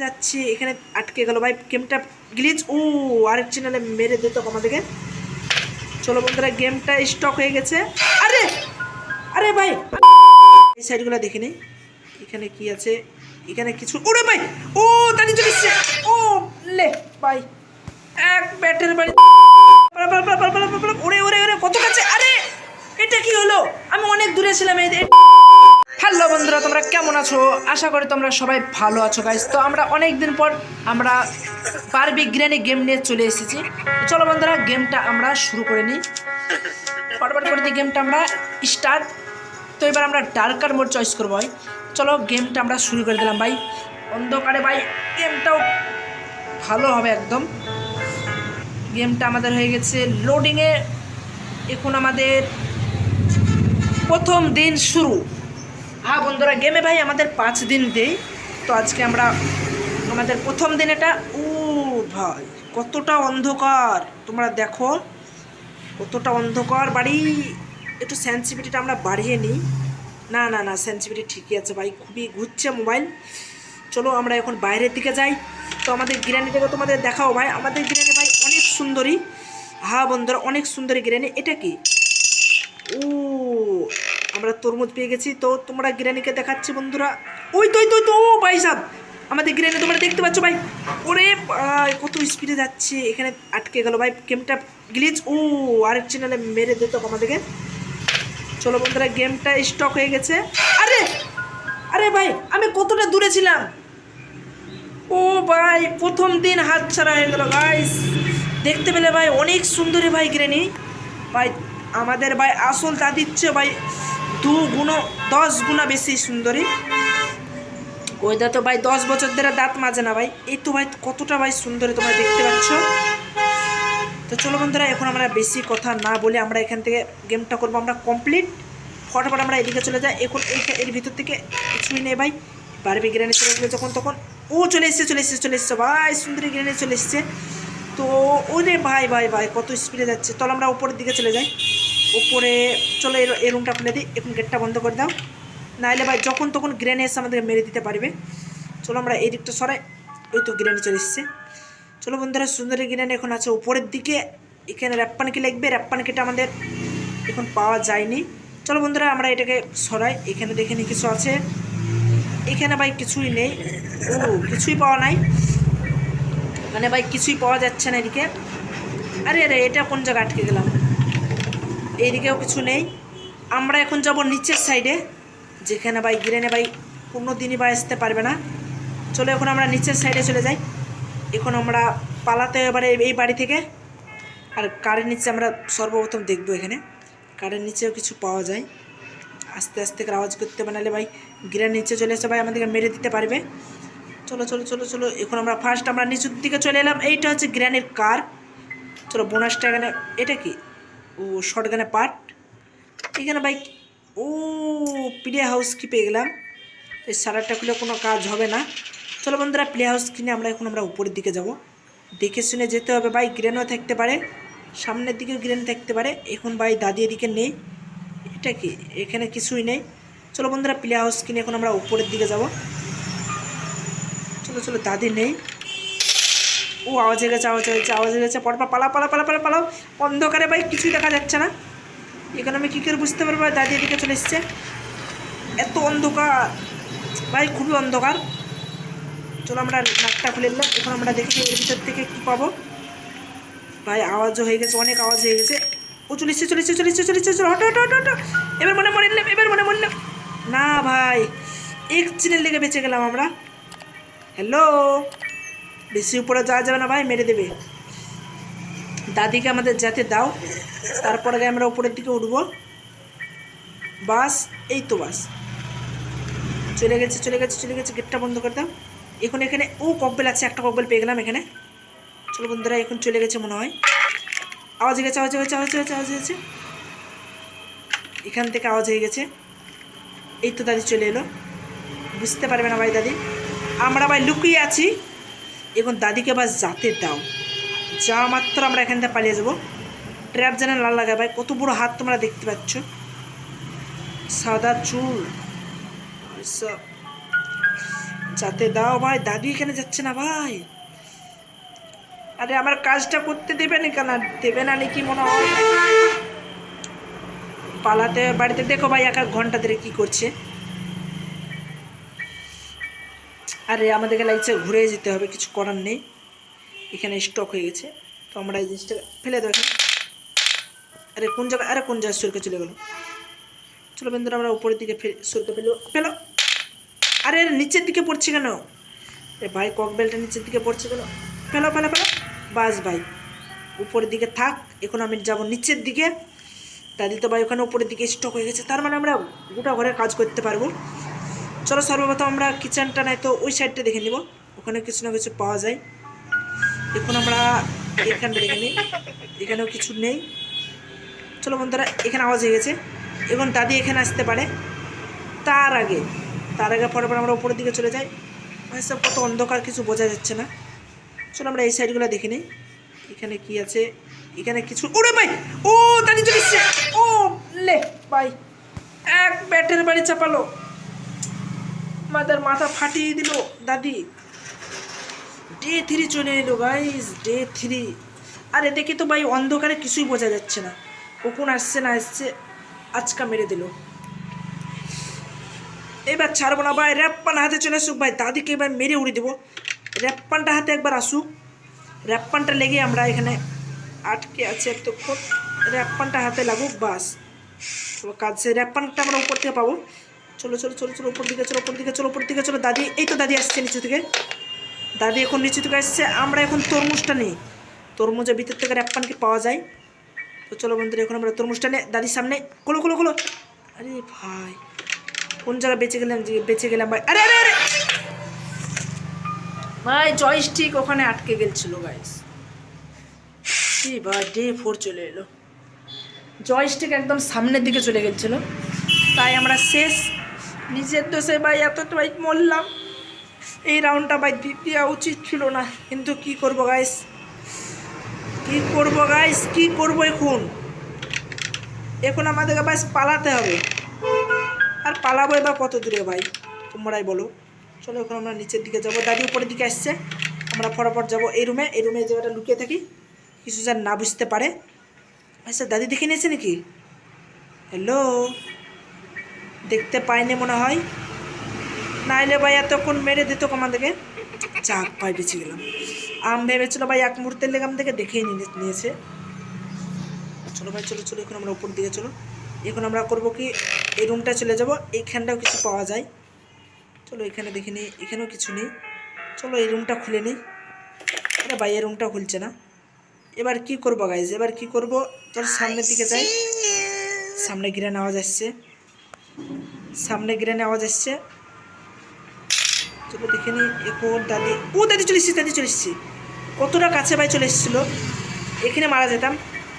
যাচ্ছে এখানে আটকে গেল ভাই গেমটা গ্লিচ ও আরেক চ্যানেলে মেরে দিত আমাদেরকে চলো বন্ধুরা গেমটা স্টক হয়ে গেছে আরে আরে ভাই এই সাইডগুলো দেখে নেই এখানে কি আছে এখানে কিছু ওরে ভাই ও দাঁড়িয়ে চলে এসছে ও লে ভাই এক ব্যাটের বাড়ি ওরে ওরে ওরে কত কাছে আরে এটা কি হলো আমি অনেক দূরে ছিলাম এই হ্যালো বন্ধুরা, তোমরা কেমন আছো? আশা করি তোমরা সবাই ভালো আছো গাইজ তো আমরা অনেক দিন পর আমরা বারবি গ্রেনি গেম নিয়ে চলে এসেছি। চলো বন্ধুরা গেমটা আমরা শুরু করে নিই। ফটফট করে দিয়ে গেমটা আমরা স্টার্ট তো এবার আমরা ডার্কার মোড চয়েস করব ভাই। চলো গেমটা আমরা শুরু করে দিলাম ভাই। অন্ধকারে ভাই গেমটাও ভালো হবে একদম। গেমটা আমাদের হয়ে গেছে লোডিংয়ে এখন আমাদের প্রথম দিন শুরু। হ্যাঁ বন্ধুরা গেমে ভাই আমাদের পাঁচ দিন দেই। তো আজকে আমরা আমাদের প্রথম দিন এটা উ ভাই, কতটা অন্ধকার। তোমরা দেখো, কতটা অন্ধকার। বাড়ি একটু সেন্সিভিটিটা আমরা বাড়িয়ে নিই। না না না সেন্সিভিটি ঠিকই আছে ভাই, খুবই ঘুরছে মোবাইল চলো আমরা এখন বাইরের দিকে যাই। তো আমাদের গিরানিটাকে তোমাদের দেখাও ভাই। আমাদের গিরানি ভাই অনেক সুন্দরী। হ্যাঁ বন্ধুরা, অনেক সুন্দরী গিরানি এটা কি? ও আমরা তরমুজ পেয়ে গেছি। তো তোমরা গিরানিকে দেখাচ্ছি বন্ধুরা। ওই তো তো তো, ও ভাই সাহ আমাদের গিরানি তোমরা দেখতে পাচ্ছ ভাই। ওরে ভাই, কত স্পিডে যাচ্ছে। এখানে আটকে গেল ভাই। গেমটা গ্লিচ ও, আরেক চ্যানেলে মেরে দিত আমাদেরকে। চলো বন্ধুরা, গেমটা স্টক হয়ে গেছে। আরে আরে ভাই, আমি কতটা দূরে ছিলাম? ও ভাই, প্রথম দিন হাত ছাড়া হয়ে গেল গাইস দেখতে পেলে ভাই, অনেক সুন্দরী ভাই গ্রেনি। ভাই আমাদের ভাই আসল তা দিচ্ছে ভাই দু গুণ, দশ গুণা বেশি সুন্দরী। ওইটা তো ভাই দশ বছর ধরে দাঁত মাজে না ভাই। এই তো ভাই কতটা ভাই সুন্দরী তোমরা দেখতে পাচ্ছ। তো চলো বন্ধুরা, এখন আমরা বেশি কথা না বলে আমরা এখান থেকে গেমটা করব। আমরা কমপ্লিট ফটাফট আমরা এদিকে চলে যাই। এখন এর ভিতর থেকে কিছুই নেই ভাই। বারবি গ্রেনে চলে গেলে যখন তখন। ও চলে এসছে চলে এসছে চলে এসছে। ভাই, সুন্দরী গ্রেনে চলে এসছে। তো ওরে ভাই ভাই ভাই, কত স্পিডে যাচ্ছে। চলো আমরা উপরের দিকে চলে যাই। উপরে চলো এর এই রুমটা খুলে দিই, এখন গেটটা বন্ধ করে দাও। নাহলে ভাই যখন তখন গ্রেনে এসে আমাদের মেরে দিতে পারবে। চলো আমরা এই দিকটা সরাই ওই তো গ্রেনে চলে এসছে। চলো বন্ধুরা, সুন্দরী গ্রেনে এখন আছে উপরের দিকে। এখানে র্যাপ্পানকি লাগবে র্যাপ্পানকিটা আমাদের এখন পাওয়া যায়নি। চলো বন্ধুরা, আমরা এটাকে সরাই, এখানে দেখে নিই কিছু আছে। এখানে ভাই কিছুই নেই। ও, কিছুই পাওয়া নাই। মানে ভাই কিছুই পাওয়া যাচ্ছে না এদিকে। আরে আরে, এটা কোন জায়গায় আটকে গেলাম? এইদিকেও কিছু নেই। আমরা এখন যাব নিচের সাইডে যেখানে ভাই গিরেনে ভাই কোনো দিনই ভাই আসতে পারবে না। চলো এখন আমরা নিচের সাইডে চলে যাই। এখন আমরা পালাতে এবারে এই বাড়ি থেকে। আর কারের নিচে আমরা সর্বপ্রথম দেখব এখানে। কারের নিচেও কিছু পাওয়া যায়। আস্তে আস্তে আওয়াজ করতে বানালে ভাই গিরার নিচে চলে এসে ভাই আমাদেরকে মেরে দিতে পারবে। চলো চলো চলো চলো, এখন আমরা ফার্স্ট আমরা নিচের দিকে চলে এলাম। এইটা হচ্ছে গ্র্যানের কার। চলো বোনাসটা এখানে, এটা কি? ও শর্ট গানে পার্ট। এখানে বাইক ও প্লে হাউস কি পেয়ে গেলাম। এই সারাটা খুলে কোনো কাজ হবে না। চলো বন্ধুরা প্লে হাউস কিনে আমরা এখন আমরা উপরের দিকে যাব। দেখে শুনে যেতে হবে ভাই, গ্রেনও থাকতে পারে, সামনের দিকেও গ্রেন থাকতে পারে। এখন ভাই দাদি এদিকে নেই। এটা কি? এখানে কিছুই নেই। চলো বন্ধুরা প্লে হাউস কিনে এখন আমরা উপরের দিকে যাব। চলো চলো, দাদি নেই। ও আওয়াজ হয়ে গেছে, আওয়াজ হয়ে গেছে, আওয়াজ হয়ে গেছে পরপর পালা পালা পালা পালা পালাও অন্ধকারে ভাই কিছুই দেখা যাচ্ছে না। এখানে আমি কী করে বুঝতে পারব? দাদি এদিকে চলে এসছে। এত অন্ধকার। ভাই, খুবই অন্ধকার। চলো আমরা নাকটা খুলে নিলাম। এখন আমরা দেখি এর ভিতর থেকে কী পাবো। ভাই, আওয়াজও হয়ে গেছে, অনেক আওয়াজ হয়ে গেছে। ও চলে এসছে চলে এসছে, চলে হটো হটো হটো এবার মনে মরে নিলাম, এবার মনে মরলাম না ভাই, এক চিনের লেগে বেঁচে গেলাম আমরা। হ্যালো বেশি উপরে যাওয়া যাবে না ভাই, মেরে দেবে। দাদিকে আমাদের যেতে দাও, তারপরে আমরা উপরের দিকে উঠবো। বাস, এই তো বাস। চলে গেছে চলে গেছে চলে গেছে, গেটটা বন্ধ করে দাও। এখন এখানে, ও ককবেল আছে, একটা ককবেল পেয়ে গেলাম এখানে। চলো বন্ধুরা, এখন চলে গেছে মনে হয়। আওয়াজ হয়ে গেছে, আওয়াজ হয়ে গেছে, আওয়াজ হয়ে গেছে, আওয়াজ হয়ে গেছে। এখান থেকে আওয়াজ হয়ে গেছে। এই তো দাদি চলে এলো। বুঝতে পারবে না ভাই দাদি। আমরা ভাই লুকিয়ে আছি। এখন দাদিকে বাস যাতে দাও। যা মাত্র আমরা এখান থেকে পালিয়ে যাব। ট্র্যাপ যেন লাল লাগায় ভাই, কত বড় হাত তোমরা দেখতে পাচ্ছ। সাদা চুল। যাতে দাও ভাই, দাদি এখানে যাচ্ছে না ভাই। আরে আমার কাজটা করতে দেবে না কেন? দেবে না নাকি মনে হয়? পালাতে, বাড়িতে দেখো ভাই এক ঘণ্টা ধরে কি করছে। আরে আমাদেরকে লাগছে ঘুরে যেতে হবে, কিছু করার নেই। এখানে স্টক হয়ে গেছে। তো আমরা এই জিনিসটা ফেলে দেবো আরে কোন জায়গায়, আরে কোন জায়গায় সরকে চলে গেলো? চলো বন্ধুরা, আমরা উপরের দিকে সরকে ফেলো ফেলো আরে নিচের দিকে পড়ছে কেন? এ ভাই কক বেলটা নিচের দিকে পড়ছে কেন? ফেলো ফেলো ফেলো বাস ভাই, উপরের দিকে থাক, এখন আমি যাব নিচের দিকে। দাদি তো ভাই, ওখানে উপরের দিকে স্টক হয়ে গেছে। তার মানে আমরা গোটা ঘরে কাজ করতে পারব। চলো সর্বপ্রথম আমরা কিচেনটা নাই তো ওই সাইডটা দেখে নিব। ওখানে কিছু না কিছু পাওয়া যায়। এখন আমরা এখানটা দেখে নিই। এখানেও কিছু নেই। চলো বন্ধুরা, এখানে আওয়াজ হয়ে গেছে। এখন দাদি এখানে আসতে পারে। তার আগে তার আগে পরে পরে আমরা উপরের দিকে চলে যাই। ভাই সব কত অন্ধকার, কিছু বোঝা যাচ্ছে না। চলো আমরা এই সাইডগুলো দেখে নিই। এখানে কি আছে? এখানে কিছু ওরে ভাই! ও, দাদি চলে ও, লে, ভাই। এক ব্যাটের বাড়ি চাপালো। আমাদের মাথা ফাটিয়ে দিল, দাদি। ডে থ্রি চলে এলো গাইস ডে থ্রি আর এদিকে তো ভাই অন্ধকারে কিছুই বোঝা যাচ্ছে না। কখন আসছে, না আসছে, আজকা মেরে দিল। এবার ছাড়বো না ভাই, র্যাপ্পান হাতে চলে আসুক ভাই, দাদিকে এবার মেরে উড়ে দেবো। র্যাপ্পানটা হাতে একবার আসুক। র্যাপ্পানটা লেগে আমরা এখানে আটকে আছে এতক্ষণ। র্যাপ্পানটা হাতে লাগুক, বাস। কাজ সে র্যাপ্পানটা আমরা উপর থেকে পাবো। চলো চলো চলো চলো ওপর দিকে চলো, উপর দিকে চলো ওপর দিকে চলো। দাদি, এই তো দাদি আসছে নিচু থেকে। দাদি এখন নিচু থেকে আসছে। আমরা এখন তরমুজটা নিই। তরমুজের ভিতর থেকে র্যাপ্পানকে পাওয়া যায়। তো চলো বন্ধুরা, এখন আমরা তরমুজটা নিয়ে দাদির সামনে। খোলো খোলো খোলো। আরে ভাই, কোন জায়গায় বেঁচে গেলাম যে বেঁচে গেলাম ভাই? আরে আরে আরে! ভাই জয়স্টিক ওখানে আটকে গেছিল গাইস সি ভাই ডে ফোর চলে এলো। জয়স্টিক একদম সামনের দিকে চলে গেছিল তাই আমরা শেষ নিজের দোষে ভাই এত ভাই মরলাম। এই রাউন্ডটা ভাই দেওয়া উচিত ছিল না। কিন্তু কি করব গাইস কি করব গাইস কি করব এখন? এখন আমাদেরকে বাস পালাতে হবে। আর পালাবো এবার কত দূরে ভাই? তোমরাই বলো। চলো এখন আমরা নিচের দিকে যাব। দাদি উপরের দিকে আসছে। আমরা ফটাফট যাব এই রুমে এই রুমে জায়গাটা লুকিয়ে থাকি। কিছু যেন না বুঝতে পারে। আচ্ছা দাদি দেখে নিয়েছে নাকি? হ্যালো দেখতে পাইনি মনে হয়। নাইলে ভাই এতক্ষণ মেরে দিত আমাদেরকে। চাক পাই বেঁচে গেলাম। আম ভেবেছিল ভাই এক মুহূর্তের লেগে আমাদেরকে দেখেই নিয়ে- নিয়েছে। চলো ভাই, চলো চলো, এখন আমরা উপর দিকে চলো। এখন আমরা করব কি, এই রুমটা চলে যাব। এইখানটাও কিছু পাওয়া যায়। চলো এখানে দেখে নিই, এখানেও কিছু নেই। চলো এই রুমটা খুলে নিই। আরে ভাই, এই রুমটা খুলছে না। এবার কি করব গাইজ এবার কি করব? চল সামনের দিকে যাই। সামনে গিরান আওয়াজ আসছে সামনে গিরানে আওয়াজ আসছে। চলো দেখে নি দাদি ও দাদি চলে এসেছি দাদি চলে এসেছি। কতটা কাছে ভাই চলে এসেছিল? এখানে মারা যেতাম।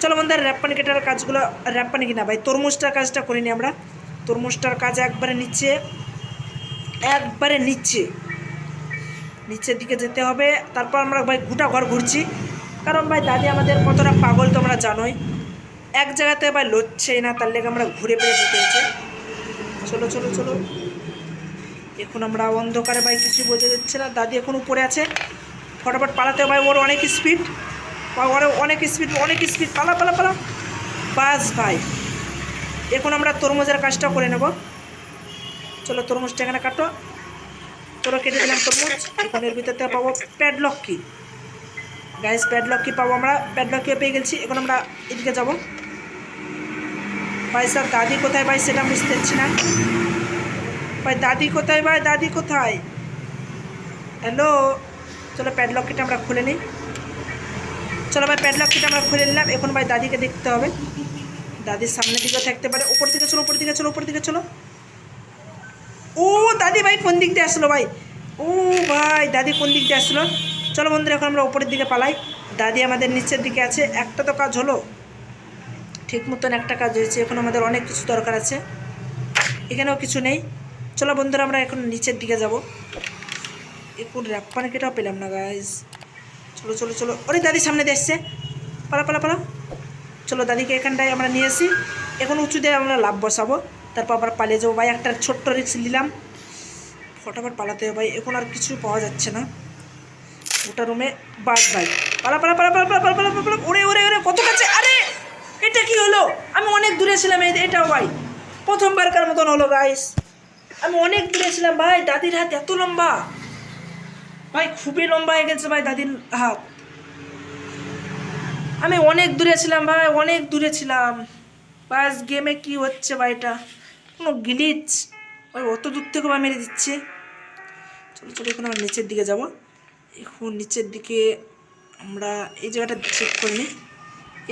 চলো বন্ধুরা র্যাপ্পানি কেটার কাজগুলো র্যাপ্পানি কিনা, ভাই, তরমুজটার কাজটা করিনি আমরা। তরমুজটার কাজ একবারে নিচে একবারে নিচে। নিচের দিকে যেতে হবে। তারপর আমরা ভাই গোটা ঘর ঘুরছি। কারণ ভাই দাদি আমাদের কতটা পাগল তোমরা জানোই। এক জায়গাতে ভাই লড়ছেই না, তার লেগে আমরা ঘুরে পেয়ে যেতে হয়েছে চলো চলো চলো। এখন আমরা অন্ধকারে ভাই কিছু বোঝা যাচ্ছে না। দাদি এখন উপরে আছে। ফটাফট পালাতে ভাই, ওর অনেক স্পিড ওর অনেক স্পিড অনেক স্পিড পালা পালা পালা। বাস ভাই। এখন আমরা তরমুজের কাজটা করে নেব। চলো, তরমুজটা এখানে কাটো। চলো কেটে দিলাম তরমুজ। এখন এর ভিতর পাবো প্যাডলক কি গাইস প্যাডলক কি পাবো আমরা। প্যাডলক কি পেয়ে গেছি। এখন আমরা এদিকে যাব। ভাই স্যার দাদি কোথায় ভাই সেটা বুঝতে পারছি না। ভাই, দাদি কোথায় ভাই, দাদি কোথায়? হ্যালো চলো প্যাডলকিটা আমরা খুলে নিই। চলো ভাই প্যাডলকিটা আমরা খুলে নিলাম। এখন ভাই দাদিকে দেখতে হবে। দাদির সামনের দিকে থাকতে পারে। উপর দিকে চলো, উপর দিকে চলো, উপর দিকে চলো। ও, দাদি ভাই কোন দিক দিয়ে আসলো ভাই? ও ভাই, দাদি কোন দিক দিয়ে আসলো? চলো বন্ধুরা, এখন আমরা উপরের দিকে পালাই। দাদি আমাদের নিচের দিকে আছে। একটা তো কাজ হলো। ঠিক মতন একটা কাজ হয়েছে, এখন আমাদের অনেক কিছু দরকার আছে। এখানেও কিছু নেই। চলো বন্ধুরা, আমরা এখন নিচের দিকে যাব। এখন র্যাপ্পান কেটাও পেলাম না গাইজ চলো চলো চলো। ওরে, দাদি সামনে দিয়ে এসছে। পালা পালা পালা। চলো, দাদিকে এখানটায় আমরা নিয়ে আসি। এখন উঁচু দিয়ে আমরা লাভ বসাবো। তারপর আবার পালিয়ে যাব। ভাই, একটা ছোট্ট রিক্স নিলাম। ফটাফট পালাতে হবে ভাই। এখন আর কিছু পাওয়া যাচ্ছে না। ওটা রুমে বাস ভাই পালা পালা পালা পালা পালা পালা পালা পালা। ওরে ওরে ওরে, কত কাছে? আরে! এটা কি হলো? আমি অনেক দূরে ছিলাম এটাও ভাই। প্রথমবারকার মতন হলো গাইস আমি অনেক দূরে ছিলাম, ভাই। দাদির হাত এত লম্বা। ভাই, খুবই লম্বা হয়ে গেছে, ভাই, দাদির হাত। আমি অনেক দূরে ছিলাম, ভাই, অনেক দূরে ছিলাম। বাস গেমে কি হচ্ছে, ভাই, এটা? কোনো গ্লিচ ওই অত দূর থেকে বা মেরে দিচ্ছে। চলো চলো, এখন আমরা নিচের দিকে যাব। এখন নিচের দিকে আমরা এই জায়গাটা চেক করে নিই।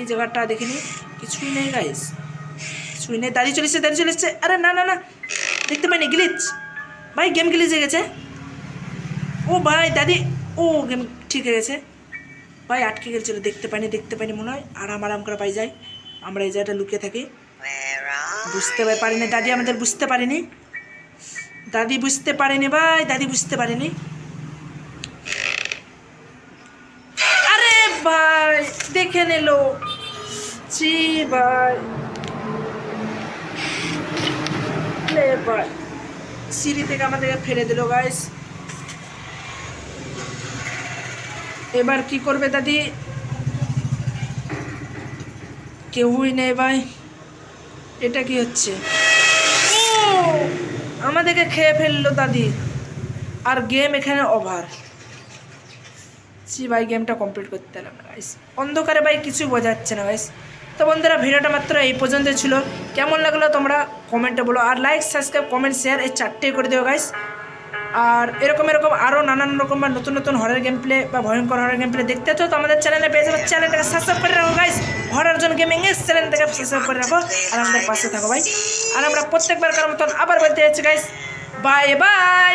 এই জায়গাটা দেখে নিই কিছুই নেই গাইস কিছুই নেই। দাঁড়িয়ে চলেছে দাঁড়িয়ে চলেছে। আরে না না না। দেখতে পাইনি গ্লিচ ভাই গেম গ্লিচ হয়ে গেছে। ও ভাই, দাদি। ও গেম ঠিক হয়ে গেছে। ভাই, আটকে গেছিল দেখতে পাইনি দেখতে পাইনি, মনে হয়। আরাম আরাম করে পাই যাই আমরা এই জায়গাটা লুকিয়ে থাকি। বুঝতে পারিনি, দাদি, আমাদের বুঝতে পারেনি। দাদি, বুঝতে পারেনি, ভাই। দাদি, বুঝতে পারেনি। দেখে নিলো। জি ভাই সিঁড়ি থেকে আমাদেরকে ফেলে দিল গাইস এবার কি করবে দাদি? কেউই নেই, ভাই। এটা কি হচ্ছে? আমাদেরকে খেয়ে ফেলল দাদি। আর গেম এখানে ওভার সি ভাই গেমটা কমপ্লিট করতে পারলাম না গাইস অন্ধকারে ভাই কিছু বোঝা যাচ্ছে না গাইস তো বন্ধুরা, ভিডিওটা মাত্র এই পর্যন্ত ছিল। কেমন লাগল তোমরা কমেন্টে বলো। আর লাইক সাবস্ক্রাইব কমেন্ট শেয়ার এই চারটে করে দিও গাইস আর এরকম এরকম আরও নানান রকম বা নতুন নতুন হরের গেম প্লে বা ভয়ঙ্কর হরের গেম প্লে দেখতে তো আমাদের চ্যানেলে পেয়ে যাবে। চ্যানেলটাকে সাবস্ক্রাইব করে রাখো গাইস হরার জন গেমিং এর চ্যানেলটাকে সাবস্ক্রাইব করে রাখো। আর আমাদের পাশে থাকো, ভাই। আর আমরা প্রত্যেকবার কার মতন আবার বলতে যাচ্ছি গাইস বাই বাই